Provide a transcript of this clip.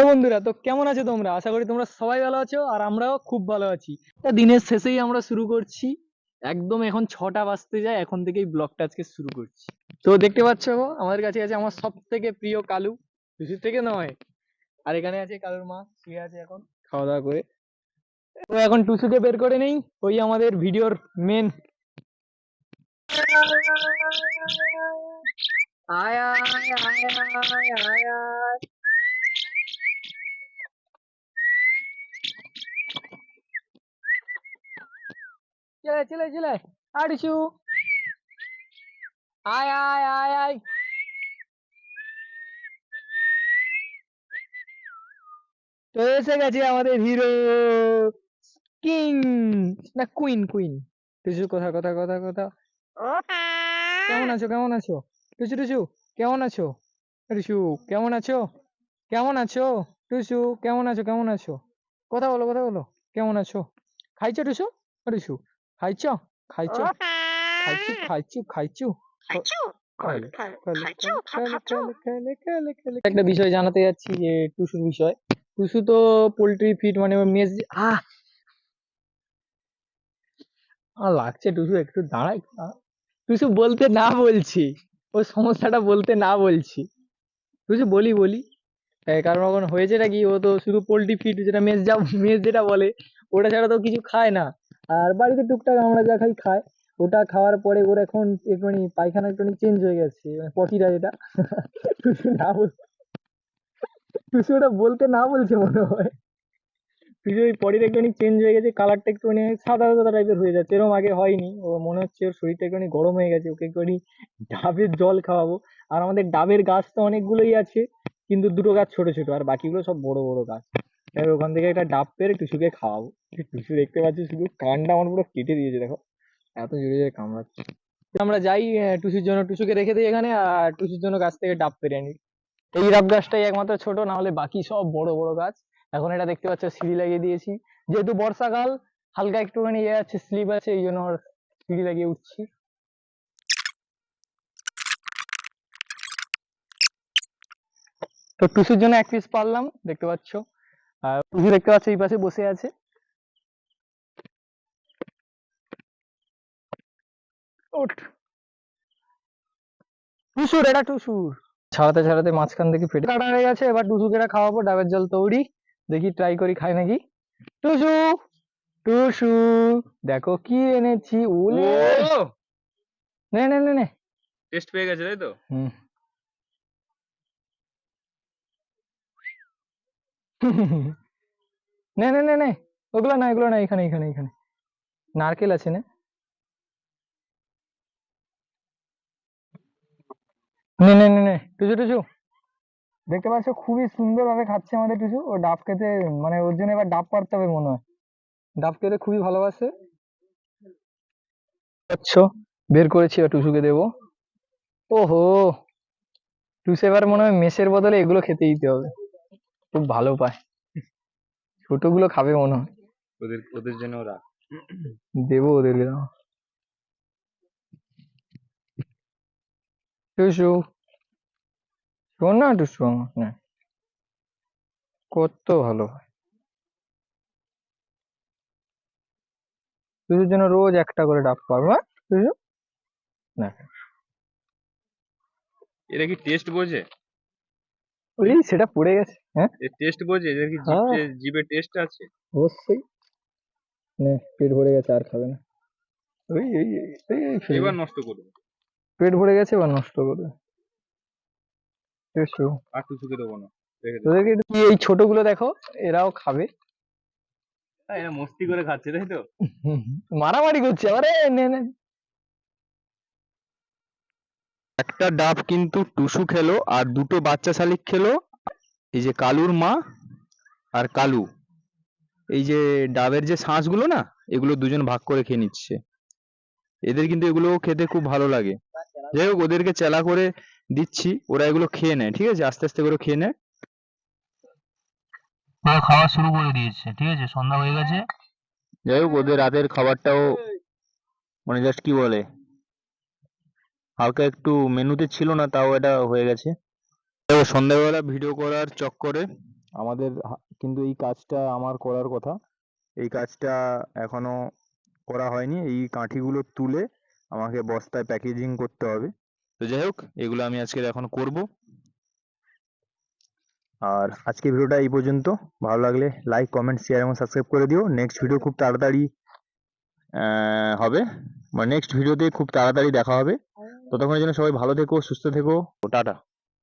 তো বন্ধুরা, তো কেমন আছো তোমরা? আশা করি তোমরা সবাই ভালো আছো আর আমরাও খুব ভালো আছি। তা দিনের শেষেই আমরা শুরু করছি। একদম এখন ছটা বাজতে যায়, এখন থেকেই ব্লগটা আজকে শুরু করছি। তো দেখতে পাচ্ছ, আমাদের কাছে আছে আমার সব থেকে প্রিয় কালু। টুসুর থেকে নয়। আর এখানে আছে কালুর মা, শুয়ে আছে এখন খাওয়া দাওয়া করে। তো এখন টুসুকে বের করে নেই, ওই আমাদের ভিডিওর মেন আয় আয় আয় আয় আয়। চলে চলে চলে। আড়িসু। আয় আয় আয় আয়। তো এসে গেছে আমাদের হিরো কিং না কুইন কুইন টুসু, কথা কথা কথা কথা। কেমন আছো কেমন আছো? টুসু টুসু, কেমন আছো? টুসু, কেমন আছো? কেমন আছো? টুসু, কেমন আছো কেমন আছো? কথা বলো কথা বলো। কেমন আছো? খাইছো, টুসু? টুসু। খাইছো? খাইছো? খাইছু খাইছু খাইছু। একটা বিষয় জানাতে যাচ্ছি যে টুসুর বিষয়। টুসু তো পোল্ট্রি ফিড মানে মেজ আহ! আমার লাগছে টুসু একটু দাঁড়া একটু টুসু বলতে না বলছি। ওর সমস্যাটা বলতে না বলছি। টুসু বলি বলি। কারণ এখন হয়েছেটা কি? ও তো শুধু পোল্ট্রি ফিড যেটা মেজ যা মেজ যেটা বলে ওটা ছাড়া তো কিছু খায় না। আর বাড়িতে টুকটাক আমরা যা খাই খায় ওটা খাওয়ার পরে ওর এখন একটুখানি পায়খানা একটুখানি চেঞ্জ হয়ে গেছে মানে পটিটা যেটা। টুসু না বল টুসু ওটা বলতে না বলছে মনে হয়। টুসু ওই পটিটা একটুখানি চেঞ্জ হয়ে গেছে কালারটা একটুখানি সাদা সাদা টাইপের হয়ে যাচ্ছে। এরকম আগে হয়নি। ও মনে হচ্ছে ওর শরীরটা একটুখানি গরম হয়ে গেছে, ওকে একটুখানি ডাবের জল খাওয়াবো। আর আমাদের ডাবের গাছ তো অনেকগুলোই আছে, কিন্তু দুটো গাছ ছোট ছোট, আর বাকিগুলো সব বড় বড় গাছ। এবার ওখান থেকে একটা ডাব পেরে টুসুকে খাওয়াবো। টুসু দেখতে পাচ্ছি, শুধু কানটা আমার পুরো কেটে দিয়েছে, দেখো। এত জোরে জোরে কামড়াচ্ছে। আমরা যাই টুসুর জন্য টুসুকে রেখে দিই এখানে, আর টুসুর জন্য গাছ থেকে ডাব পেরে আনি। এই ডাব গাছটাই একমাত্র ছোট না হলে বাকি সব বড় বড় গাছ। এখন এটা দেখতে পাচ্ছ, সিঁড়ি লাগিয়ে দিয়েছি। যেহেতু বর্ষাকাল, হালকা একটুখানি ইয়ে আছে, স্লিপ আছে, এই জন্য সিঁড়ি লাগিয়ে উঠছি। তো টুসুর জন্য এক পিস পারলাম, দেখতে পাচ্ছ। আর দেখতে পাচ্ছ এই পাশে বসে আছে। টুসুর এটা টুসুর ছাড়াতে ছাড়াতে মাঝখান থেকে ফেটে কাটা হয়ে গেছে এবার টুসুকে এটা খাওয়াবো ডাবের জল তৈরি। দেখি ট্রাই করি খাই নাকি? টুসু টুসু দেখো কি এনেছি ওলে। নে নে নে নে। টেস্ট পেয়ে গেছে তাই তো? হুম। নে নে ওগুলো না এখানে এখানে এখানে। নারকেল আছে, না। টুসু টুসু। দেখতে পাচ্ছ, খুবই সুন্দর ভাবে খাচ্ছে আমাদের টুসু। ও ডাব খেতে মানে ওর জন্য এবার ডাব পারতে হবে মনে হয়। ডাব খেতে খুবই ভালোবাসে। বের করেছি, এবার টুসুকে দেবো। ওহো! টুসু এবার মনে হয় মেসের বদলে এগুলো খেতে দিতে হবে। খুব ভালো পায়। ছোটগুলো খাবে মনে হয়। ওদের ওদের জন্য ওরা দেবো ওদেরকে টুসু। শোন না টুসু আমার। না। কত ভালো হয়। টুসুর জন্য রোজ একটা করে ডাব পারব হ্যাঁ টুসু? না। এরা কি টেস্ট বোঝে? ওই সেটা পড়ে গেছে হ্যাঁ? এর টেস্ট বোঝে এদের কি হ্যাঁ। জিভে টেস্ট আছে? অবশ্যই। নে পেট ভরে গেছে আর খাবে না। ওই এই এবার নষ্ট করবে। পেট ভরে গেছে এবার নষ্ট করবে। টুসু আর টুসুকে দেবো না। তোদেরকে কি এই ছোটগুলো দেখো এরাও খাবে। হ্যাঁ, এরা মস্তি করে খাচ্ছে তাই তো? মারামারি করছে আরে নে নে। একটা ডাব কিন্তু টুসু খেলো আর দুটো বাচ্চা শালিক খেলো। এই যে কালুর মা আর কালু। এই যে ডাবের যে শাঁসগুলো না এগুলো দুজন ভাগ করে খেয়ে নিচ্ছে। এদের কিন্তু এগুলো খেতে খুব ভালো লাগে। যাই হোক ওদেরকে চেলা করে দিচ্ছি। ওরা এগুলো খেয়ে নেয় ঠিক আছে? আস্তে আস্তে করে খেয়ে নেয়। ওরা খাওয়া শুরু করে দিয়েছে ঠিক আছে? সন্ধ্যা হয়ে গেছে। যাই হোক ওদের রাতের খাবারটাও মানে জাস্ট কি বলে? হালকা একটু মেনুতে ছিল না, তাও এটা হয়ে গেছে। সন্ধ্যাবেলা ভিডিও করার চক্করে আমাদের কিন্তু এই কাজটা আমার করার কথা। এই কাজটা এখনও করা হয়নি। এই কাঠিগুলো তুলে আমাকে বস্তায় প্যাকেজিং করতে হবে। তো যাই হোক, এগুলো আমি আজকে এখন করব। আর আজকে ভিডিওটা এই পর্যন্ত। ভালো লাগলে লাইক কমেন্ট শেয়ার এবং সাবস্ক্রাইব করে দিও। নেক্সট ভিডিও খুব তাড়াতাড়ি হবে। মানে নেক্সট ভিডিওতে খুব তাড়াতাড়ি দেখা হবে। ততক্ষণের জন্য সবাই ভালো থেকো সুস্থ থেকো। টাটা।